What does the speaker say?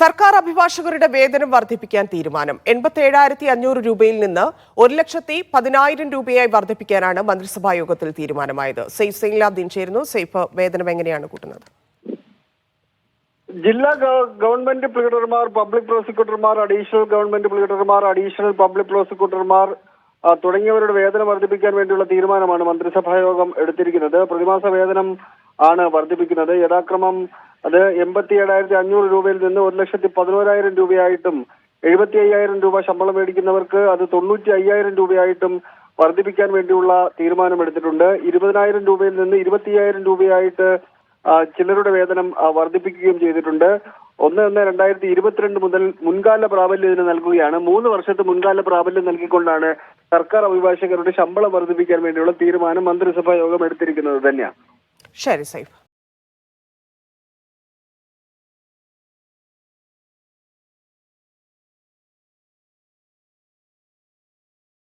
സർക്കാർ അഭിഭാഷകരുടെ വേതനം വർദ്ധിപ്പിക്കാൻ തീരുമാനം. എൺപത്തി അഞ്ഞൂറ് രൂപയിൽ നിന്ന് ഒരു ലക്ഷത്തി പതിനായിരം രൂപയായി വർദ്ധിപ്പിക്കാനാണ് മന്ത്രിസഭാ യോഗത്തിൽ തീരുമാനമായത്. സെയ്ഫ് സൈൻലാബ്ദീൻ ചേരുന്നു. സെയ്ഫ് വേതനം എങ്ങനെയാണ് കൂട്ടുന്നത്? ജില്ലാ ഗവൺമെന്റ് പ്ലീഡർമാർ പബ്ലിക് പ്രോസിക്യൂട്ടർമാർ അഡീഷണൽ ഗവൺമെന്റ് പ്ലീഡർമാർ അഡീഷണൽ പബ്ലിക് പ്രോസിക്യൂട്ടർമാർ തുടങ്ങിയവരുടെ വേതനം വർദ്ധിപ്പിക്കാൻ വേണ്ടിയുള്ള തീരുമാനമാണ് മന്ത്രിസഭാ യോഗം എടുത്തിരിക്കുന്നത്. പ്രതിമാസ വേതനം ആണ് വർദ്ധിപ്പിക്കുന്നത്. യഥാക്രമം അത് എൺപത്തി ഏഴായിരത്തി അഞ്ഞൂറ് രൂപയിൽ നിന്ന് ഒരു ലക്ഷത്തി പതിനോരായിരം രൂപയായിട്ടും എഴുപത്തി അയ്യായിരം രൂപ ശമ്പളം മേടിക്കുന്നവർക്ക് അത് തൊണ്ണൂറ്റി അയ്യായിരം രൂപയായിട്ടും വർദ്ധിപ്പിക്കാൻ വേണ്ടിയുള്ള തീരുമാനമെടുത്തിട്ടുണ്ട് ഇരുപതിനായിരം രൂപയിൽ നിന്ന് ഇരുപത്തി അയ്യായിരം രൂപയായിട്ട് ചിലരുടെ വേതനം വർദ്ധിപ്പിക്കുകയും ചെയ്തിട്ടുണ്ട്. ഒന്ന് ഒന്ന് രണ്ടായിരത്തി ഇരുപത്തിരണ്ട് മുതൽ മുൻകാല പ്രാബല്യം ഇതിന് നൽകുകയാണ്. മൂന്ന് വർഷത്തെ മുൻകാല പ്രാബല്യം നൽകിക്കൊണ്ടാണ് സർക്കാർ അഭിഭാഷകരുടെ ശമ്പളം വർദ്ധിപ്പിക്കാൻ വേണ്ടിയുള്ള തീരുമാനം മന്ത്രിസഭാ യോഗം എടുത്തിരിക്കുന്നത് തന്നെയാണ്. ശരി സെയ്ഫ്